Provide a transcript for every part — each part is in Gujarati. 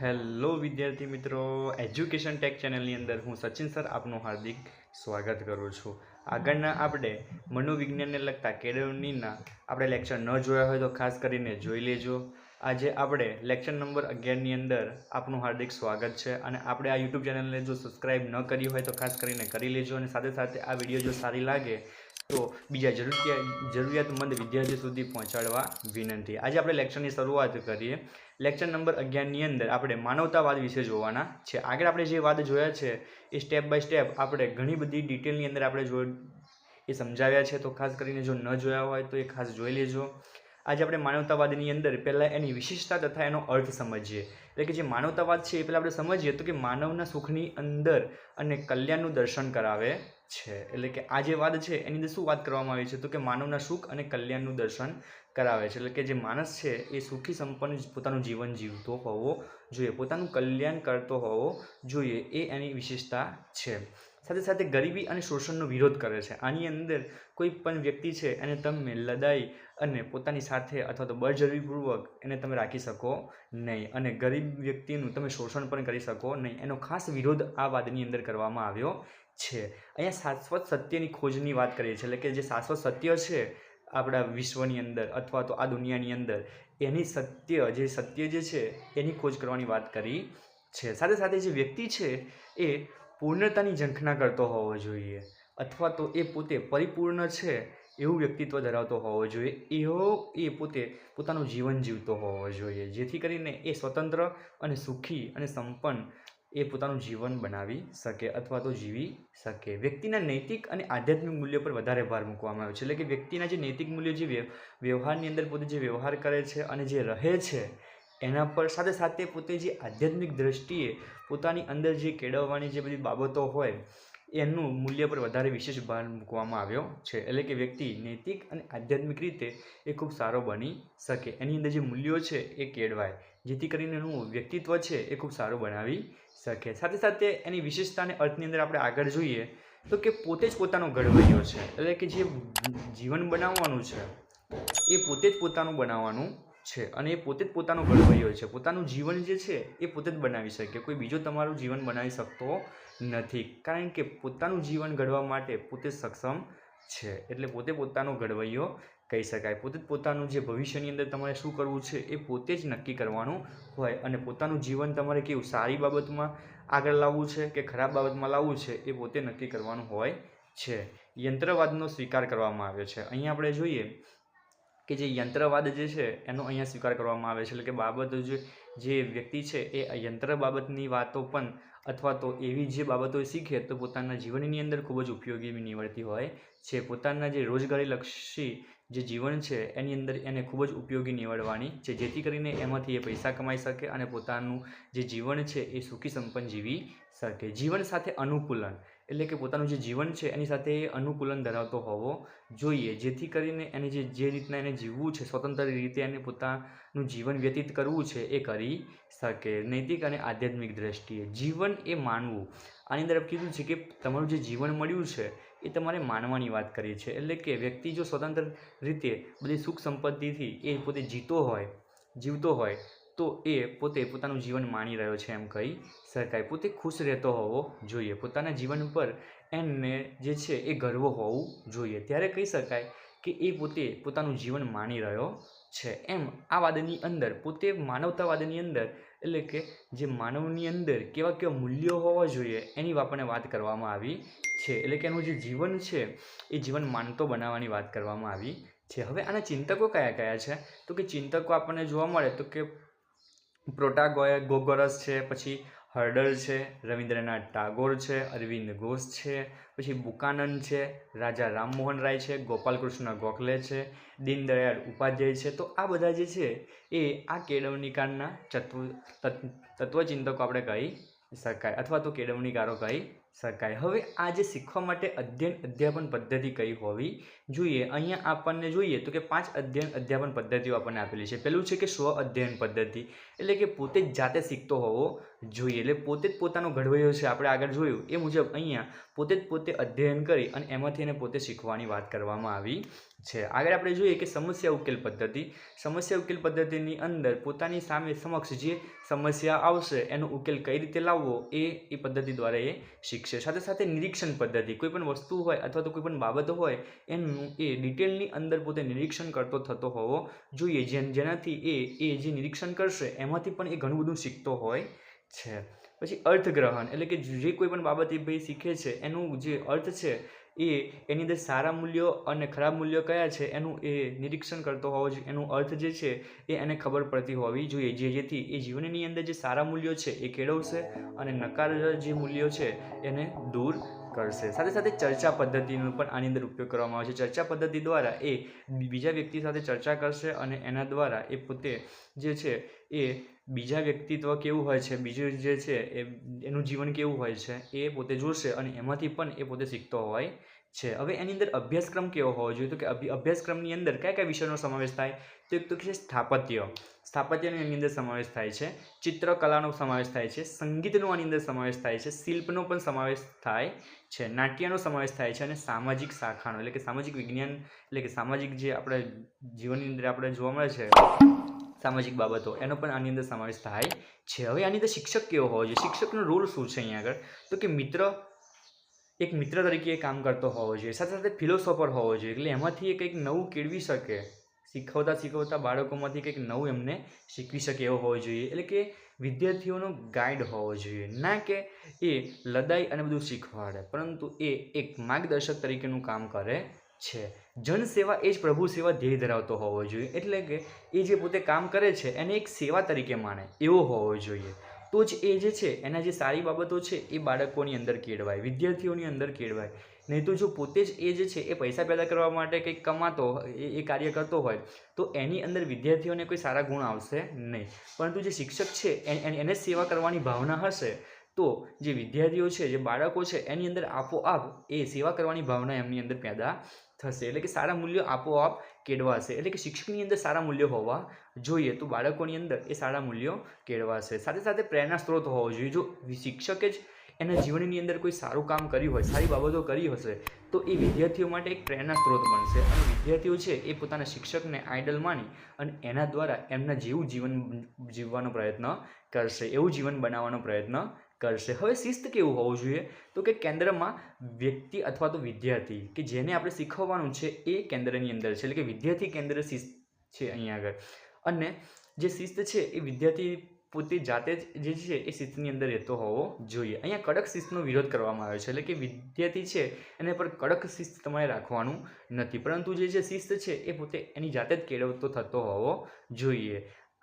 હેલો વિદ્યાર્થી મિત્રો એજ્યુકેશન ટેક ચેનલની અંદર હું સચિન સર આપનું હાર્દિક સ્વાગત કરું છું. આગળના આપણે મનોવિજ્ઞાનને લગતા કેળવણીના આપણે લેક્ચર ન જોયા હોય તો ખાસ કરીને જોઈ લેજો. આજે આપણે લેક્ચર નંબર અગિયારની અંદર આપનું હાર્દિક સ્વાગત છે અને આપણે આ યુટ્યુબ ચેનલને જો સબસ્ક્રાઈબ ન કરી હોય તો ખાસ કરીને કરી લેજો અને સાથે સાથે આ વીડિયો જો સારી લાગે તો બીજા જરૂરિયાત જરૂરિયાતમંદ વિદ્યાર્થીઓ સુધી પહોંચાડવા વિનંતી. આજે આપણે લેક્ચરની શરૂઆત કરીએ. લેક્ચર નંબર અગિયારની અંદર આપણે માનવતાવાદ વિશે જોવાના છે. આગળ આપણે જે વાત જોયા છે, એ સ્ટેપ બાય સ્ટેપ આપણે ઘણી બધી ડિટેલની અંદર આપણે જો એ સમજાવ્યા છે. તો ખાસ કરીને જો ન જોયા હોય તો એ ખાસ જોઈ લેજો. આજે આપણે માનવતાવાદની અંદર પહેલાં એની વિશિષ્ટતા તથા એનો અર્થ સમજીએ. એટલે કે જે માનવતાવાદ છે એ પહેલાં આપણે સમજીએ તો કે માનવના સુખની અંદર અને કલ્યાણનું દર્શન કરાવે છે. એટલે કે આ જે વાદ છે, એની અંદર શું વાત કરવામાં આવી છે? તો કે માનવના સુખ અને કલ્યાણનું દર્શન કરાવે છે. એટલે કે જે માણસ છે, એ સુખી સંપન્ન પોતાનું જીવન જીવતો હોવો જોઈએ. પોતાનું કલ્યાણ કરતો હોવો જોઈએ એ એની વિશેષતા છે. સાથે સાથે ગરીબી અને શોષણનો વિરોધ કરે છે. આની અંદર કોઈ પણ વ્યક્તિ છે, એને તમે લદાઈ અને પોતાની સાથે અથવા તો બળજબરીપૂર્વક એને તમે રાખી શકો નહીં. અને ગરીબ વ્યક્તિનું તમે શોષણ પણ કરી શકો નહીં. એનો ખાસ વિરોધ આ વાદની અંદર કરવામાં આવ્યો છે. અહીંયા શાશ્વત સત્યની ખોજની વાત કરીએ છીએ. એટલે કે જે શાશ્વત સત્ય છે, આપણા વિશ્વની અંદર અથવા તો આ દુનિયાની અંદર, એની સત્ય, જે સત્ય જે છે, એની ખોજ કરવાની વાત કરી છે. સાથે સાથે જે વ્યક્તિ છે, એ પૂર્ણતાની ઝંખના કરતો હોવો જોઈએ અથવા તો એ પોતે પરિપૂર્ણ છે એવું વ્યક્તિત્વ ધરાવતો હોવો જોઈએ. એવો એ પોતે પોતાનું જીવન જીવતો હોવો જોઈએ. જેથી કરીને એ સ્વતંત્ર અને સુખી અને સંપન્ન એ પોતાનું જીવન બનાવી શકે અથવા તો જીવી શકે. વ્યક્તિના નૈતિક અને આધ્યાત્મિક મૂલ્યો પર વધારે ભાર મૂકવામાં આવ્યો છે. એટલે કે વ્યક્તિના જે નૈતિક મૂલ્યો જે વ્ય- વ્યવહારની અંદર પોતે જે વ્યવહાર કરે છે અને જે રહે છે, એના પર સાથે સાથે પોતે જે આધ્યાત્મિક દ્રષ્ટિએ પોતાની અંદર જે કેળવવાની જે બધી બાબતો હોય એનું મૂલ્ય પર વધારે વિશેષ ભાર મૂકવામાં આવ્યો છે. એટલે કે વ્યક્તિ નૈતિક અને આધ્યાત્મિક રીતે એ ખૂબ સારો બની શકે. એની અંદર જે મૂલ્યો છે એ કેળવાય, જેથી કરીને એનું વ્યક્તિત્વ છે એ ખૂબ સારું બનાવી શકે. સાથે સાથે એની વિશેષતા અને અર્થની અંદર આપણે આગળ જોઈએ તો કે પોતે જ પોતાનો ઘડવૈયો છે. એટલે કે જે જીવન બનાવવાનું છે એ પોતે જ પોતાનું બનાવવાનું છે અને એ પોતે જ પોતાનો ઘડવૈયો છે. પોતાનું જીવન જે છે એ પોતે જ બનાવી શકે. કોઈ બીજો તમારું જીવન બનાવી શકતો નથી. કારણ કે પોતાનું જીવન ઘડવા માટે પોતે સક્ષમ છે. એટલે પોતે પોતાનો ઘડવૈયો કહી શકાય. પોતે જ પોતાનું જે ભવિષ્યની અંદર તમારે શું કરવું છે એ પોતે જ નક્કી કરવાનું હોય. અને પોતાનું જીવન તમારે કેવું સારી બાબતમાં આગળ લાવવું છે કે ખરાબ બાબતમાં લાવવું છે એ પોતે નક્કી કરવાનું હોય છે. યંત્રવાદનો સ્વીકાર કરવામાં આવ્યો છે. અહીંયા આપણે જોઈએ કે જે યંત્રવાદ જે છે, એનો અહીંયા સ્વીકાર કરવામાં આવે છે. એટલે કે બાબતો જે જે વ્યક્તિ છે, એ યંત્ર બાબતની વાતો પણ અથવા તો એવી જે બાબતો શીખે, તો પોતાના જીવનની અંદર ખૂબ જ ઉપયોગી નીવડતી હોય છે. પોતાના જે રોજગારીલક્ષી જે જીવન છે, એની અંદર એને ખૂબ જ ઉપયોગી નીવડવાની છે. જેથી કરીને એમાંથી એ પૈસા કમાઈ શકે અને પોતાનું જે જીવન છે, એ સુખી સંપન્ન જીવી શકે. જીવન સાથે અનુકૂલન. એટલે કે પોતાનું જે જીવન છે, એની સાથે અનુકૂલન ધરાવતો હોવો જોઈએ. જેથી કરીને એને જે જે રીતના એને જીવવું છે, સ્વતંત્ર રીતે એને પોતાનું જીવન વ્યતીત કરવું છે, એ કરી શકે. નૈતિક અને આધ્યાત્મિક દ્રષ્ટિએ જીવન એ માનવું. આની અંદર કીધું છે કે તમારું જે જીવન મળ્યું છે, એ તમારે માનવાની વાત કરીએ છીએ. એટલે કે વ્યક્તિ જો સ્વતંત્ર રીતે બધી સુખ સંપત્તિથી એ પોતે જીતો હોય, જીવતો હોય તો એ પોતે પોતાનું જીવન માણી રહ્યો છે એમ કહી શકાય પોતે ખુશ રહેતો હોવો જોઈએ. પોતાના જીવન પર એને જે છે એ ગર્વ હોવું જોઈએ. ત્યારે કહી શકાય કે એ પોતે પોતાનું જીવન માણી રહ્યો છે એમ. આ વાદની અંદર, પોતે માનવતાવાદની અંદર, એટલે કે જે માનવની અંદર કેવા કેવા મૂલ્યો હોવા જોઈએ એની આપણને વાત કરવામાં આવી છે. એટલે કે એનું જે જીવન છે એ જીવન માનતો બનાવવાની વાત કરવામાં આવી છે. હવે આના ચિંતકો કયા કયા છે? તો કે ચિંતકો આપણને જોવા મળે તો કે પ્રોટાગોય, ગોગોરસ છે, પછી હર્ડલ છે, રવિન્દ્રનાથ ટાગોર છે, અરવિંદ ઘોષ છે, પછી બુકાનંદ છે, રાજા રામમોહન રાય છે, ગોપાલકૃષ્ણ ગોખલે છે, દીનદયાળ ઉપાધ્યાય છે. તો આ બધા જે છે એ આ કેળવણીકારના તત્વ તત્વ- તત્વચિંતકો આપણે કહી શકાય અથવા તો કેળવણીકારો કહી શકાય. હવે આજે શીખવા માટે અધ્યયન અધ્યાપન પદ્ધતિ કઈ હોવી જોઈએ? અહીંયા આપણને જોઈએ તો કે પાંચ અધ્યયન અધ્યાપન પદ્ધતિઓ આપણને આપેલી છે. પહેલું છે કે સ્વ અધ્યયન પદ્ધતિ. એટલે કે પોતે જ જાતે શીખતો હોવો જોઈએ. એટલે પોતે જ પોતાનો ઘડવૈયો છે આપણે આગળ જોયું. એ મુજબ અહીંયા પોતે જ પોતે અધ્યયન કરી અને એમાંથી એને પોતે શીખવાની વાત કરવામાં આવી. છે. આગળ આપણે જોઈએ કે સમસ્યા ઉકેલ પદ્ધતિ. સમસ્યા ઉકેલ પદ્ધતિની અંદર પોતાની સામે સમક્ષ જે સમસ્યા આવશે, એનો ઉકેલ કઈ રીતે લાવવો, એ એ પદ્ધતિ દ્વારા એ શીખશે. સાથે સાથે નિરીક્ષણ પદ્ધતિ. કોઈ પણ વસ્તુ હોય અથવા તો કોઈ પણ બાબત હોય, એનું એ ડિટેલની અંદર પોતે નિરીક્ષણ કરતો થતો હોવો જોઈએ. જેન, જેનાથી એ એ જે નિરીક્ષણ કરશે, એમાંથી પણ એ ઘણું બધું શીખતો હોય છે. પછી અર્થગ્રહણ. એટલે કે જે કોઈ પણ બાબત એ ભાઈ શીખે છે, એનું જે અર્થ છે એ એની અંદર સારા મૂલ્યો અને ખરાબ મૂલ્યો કયા છે એનું એ નિરીક્ષણ કરતો હોવો જોઈએ. એનું અર્થ જે છે એ એને ખબર પડતી હોવી જોઈએ. જે જેથી એ જીવનની અંદર જે સારા મૂલ્યો છે એ કેળવશે અને નકાર જે મૂલ્યો છે એને દૂર કરશે. સાથે સાથે ચર્ચા પદ્ધતિનો પણ આની અંદર ઉપયોગ કરવામાં આવે છે. ચર્ચા પદ્ધતિ દ્વારા એ બીજા વ્યક્તિ સાથે ચર્ચા કરશે અને એના દ્વારા એ પોતે જે છે એ બીજા વ્યક્તિત્વ કેવું હોય છે, બીજું જે છે એ એનું જીવન કેવું હોય છે એ પોતે જોશે અને એમાંથી પણ એ પોતે શીખતો હોય છે. હવે એની અંદર અભ્યાસક્રમ કેવો હોવો જોઈએ? તો કે અભ્ય- અભ્યાસક્રમની અંદર કયા કયા વિષયનો સમાવેશ થાય? તો એક તો છે સ્થાપત્ય. સ્થાપત્યનો એની અંદર સમાવેશ થાય છે. ચિત્રકલાનો સમાવેશ થાય છે. સંગીતનો આની અંદર સમાવેશ થાય છે. શિલ્પનો પણ સમાવેશ થાય છે. નાટ્યનો સમાવેશ થાય છે અને સામાજિક શાખાનો, એટલે કે સામાજિક વિજ્ઞાન, એટલે કે સામાજિક જે આપણે જીવનની અંદર આપણે જોવા મળે છે, સામાજિક બાબતો, એનો પણ આની અંદર સમાવેશ થાય છે. હવે આની અંદર શિક્ષક કેવો હોવો જોઈએ? શિક્ષકનો રોલ શું છે અહીંયા આગળ? તો કે મિત્ર એક મિત્ર તરીકે કામ કરતો હોવો જોઈએ, સાથે સાથે ફિલોસોફર હોવો જોઈએ, એટલે એમાંથી એ કંઈક નવું કેળવી શકે, શીખવતા શીખવતા બાળકોમાંથી કંઈક નવું એમને શીખવી શકે એવો હોવો જોઈએ, એટલે કે વિદ્યાર્થીઓનો ગાઈડ હોવો જોઈએ, ના કે એ લદાઈ અને બધું શીખવાડે, પરંતુ એ એક માર્ગદર્શક તરીકેનું કામ કરે છે. જનસેવા એ જ પ્રભુ સેવા ધ્યેય ધરાવતો હોવો જોઈએ, એટલે કે એ જે પોતે કામ કરે છે, એને એક સેવા તરીકે માને, એવો હોવો જોઈએ. તો જ એ જે છે, એના જે સારી બાબતો છે, એ બાળકોની અંદર કેળવાય, વિદ્યાર્થીઓની અંદર કેળવાય. નહીં તો જો પોતે જ એ જે છે, એ પૈસા પેદા કરવા માટે કંઈક કમાતો એ એ કાર્ય કરતો હોય, તો એની અંદર વિદ્યાર્થીઓને કોઈ સારા ગુણ આવશે નહીં. પરંતુ જે શિક્ષક છે એને સેવા કરવાની ભાવના હશે, તો જે વિદ્યાર્થીઓ છે, જે બાળકો છે, એની અંદર આપોઆપ એ સેવા કરવાની ભાવના એમની અંદર પેદા થશે. એટલે કે સારા મૂલ્યો આપોઆપ કેળવાશે. એટલે કે શિક્ષકની અંદર સારા મૂલ્યો હોવા જોઈએ. તો બાળકોની અંદર એ સારા મૂલ્યો કેળવાશે. સાથે સાથે પ્રેરણા સ્ત્રોત હોવો જોઈએ. જો શિક્ષકે જ એના જીવનની અંદર કોઈ સારું કામ કર્યું હોય, સારી બાબતો કરી હશે, તો એ વિદ્યાર્થીઓ માટે એક પ્રેરણા સ્ત્રોત બનશે. અને વિદ્યાર્થીઓ છે એ પોતાના શિક્ષકને આઇડલ માની અને એના દ્વારા એમના જેવું જીવન જીવવાનો પ્રયત્ન કરશે. એવું જીવન બનાવવાનો પ્રયત્ન કરશે. હવે શિસ્ત કેવું હોવું જોઈએ? તો કે કેન્દ્રમાં વ્યક્તિ અથવા તો વિદ્યાર્થી, કે જેને આપણે શીખવવાનું છે એ કેન્દ્રની અંદર છે. એટલે કે વિદ્યાર્થી કેન્દ્ર શિસ્ત છે અહીંયા આગળ. અને જે શિસ્ત છે એ વિદ્યાર્થી પોતે જાતે જ જે છે એ શિસ્તની અંદર રહેતો હોવો જોઈએ. અહીંયા કડક શિસ્તનો વિરોધ કરવામાં આવ્યો છે. એટલે કે વિદ્યાર્થી છે એને પર કડક શિસ્ત તમારે રાખવાનું નથી. પરંતુ જે જે શિસ્ત છે એ પોતે એની જાતે જ કેળવતો થતો હોવો જોઈએ.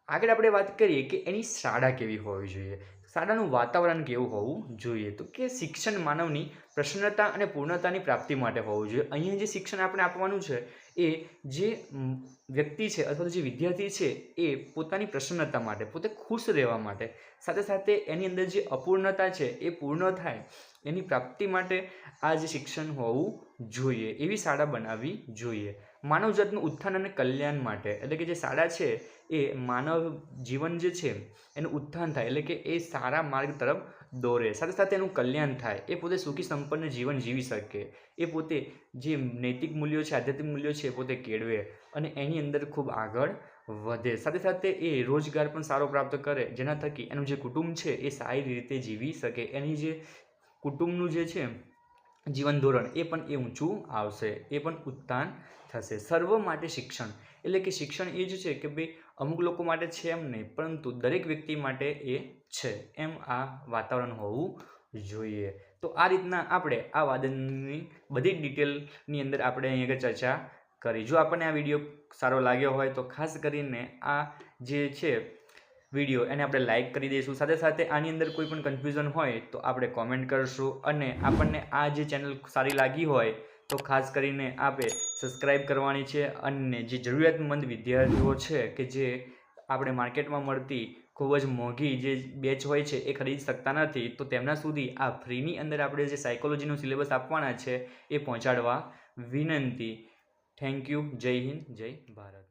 આગળ આપણે વાત કરીએ કે એની શાળા કેવી હોવી જોઈએ. શાળાનું વાતાવરણ કેવું હોવું જોઈએ? તો કે શિક્ષણ માનવની પ્રસન્નતા અને પૂર્ણતાની પ્રાપ્તિ માટે હોવું જોઈએ. અહીંયા જે શિક્ષણ આપણે આપવાનું છે, એ જે વ્યક્તિ છે અથવા જે વિદ્યાર્થી છે, એ પોતાની પ્રસન્નતા માટે, પોતે ખુશ રહેવા માટે, સાથે સાથે એની અંદર જે અપૂર્ણતા છે, એ પૂર્ણ થાય, એની પ્રાપ્તિ માટે આ જે શિક્ષણ હોવું જોઈએ, એવી શાળા બનાવવી જોઈએ. માનવજાતનું ઉત્થાન અને કલ્યાણ માટે. એટલે કે જે શાળા છે, એ માનવ જીવન જે છે, એનું ઉત્થાન થાય. એટલે કે એ સારા માર્ગ તરફ દોરે. સાથે સાથે એનું કલ્યાણ થાય. એ પોતે સુખી, સંપન્ન જીવન જીવી શકે. એ પોતે જે નૈતિક મૂલ્યો છે, આધ્યાત્મિક મૂલ્યો છે, એ પોતે કેળવે અને એની અંદર ખૂબ આગળ વધે. સાથે સાથે એ રોજગાર પણ સારો પ્રાપ્ત કરે. જેના થકી એનું જે કુટુંબ છે, એ સારી રીતે જીવી શકે. એની જે કુટુંબનું જે છે જીવન ધોરણ, એ પણ એ ઊંચું આવશે, એ પણ ઉત્થાન થશે. સર્વ માટે શિક્ષણ, એટલે કે શિક્ષણ એ જ છે કે ભાઈ અમુક લોકો માટે છે એમ નહીં, પરંતુ દરેક વ્યક્તિ માટે એ છે, એમ આ વાતાવરણ હોવું જોઈએ. તો આ રીતના આપણે આ વાદનની બધી ડિટેલની અંદર આપણે અહીં આગળ ચર્ચા કરી. જો આપણને આ વીડિયો સારો લાગ્યો હોય તો ખાસ કરીને આ જે છે વીડિયો એને આપણે લાઇક કરી દઈશું. સાથે સાથે આની અંદર કોઈ પણ કન્ફ્યુઝન હોય તો આપણે કોમેન્ટ કરશું અને આપણને આ જે ચેનલ સારી લાગી હોય તો ખાસ કરીને આપે સબસ્ક્રાઈબ કરવાની છે અને જે જરૂરિયાતમંદ વિદ્યાર્થીઓ છે કે જે આપણે માર્કેટમાં મળતી ખૂબ જ મોંઘી જે બેચ હોય છે એ ખરીદી શકતા નથી, તો તેમના સુધી આ ફ્રીની અંદર આપણે જે સાયકોલોજીનો સિલેબસ આપવાના છે એ પહોંચાડવા વિનંતી. થેન્ક યુ જય હિન્દ, જય ભારત.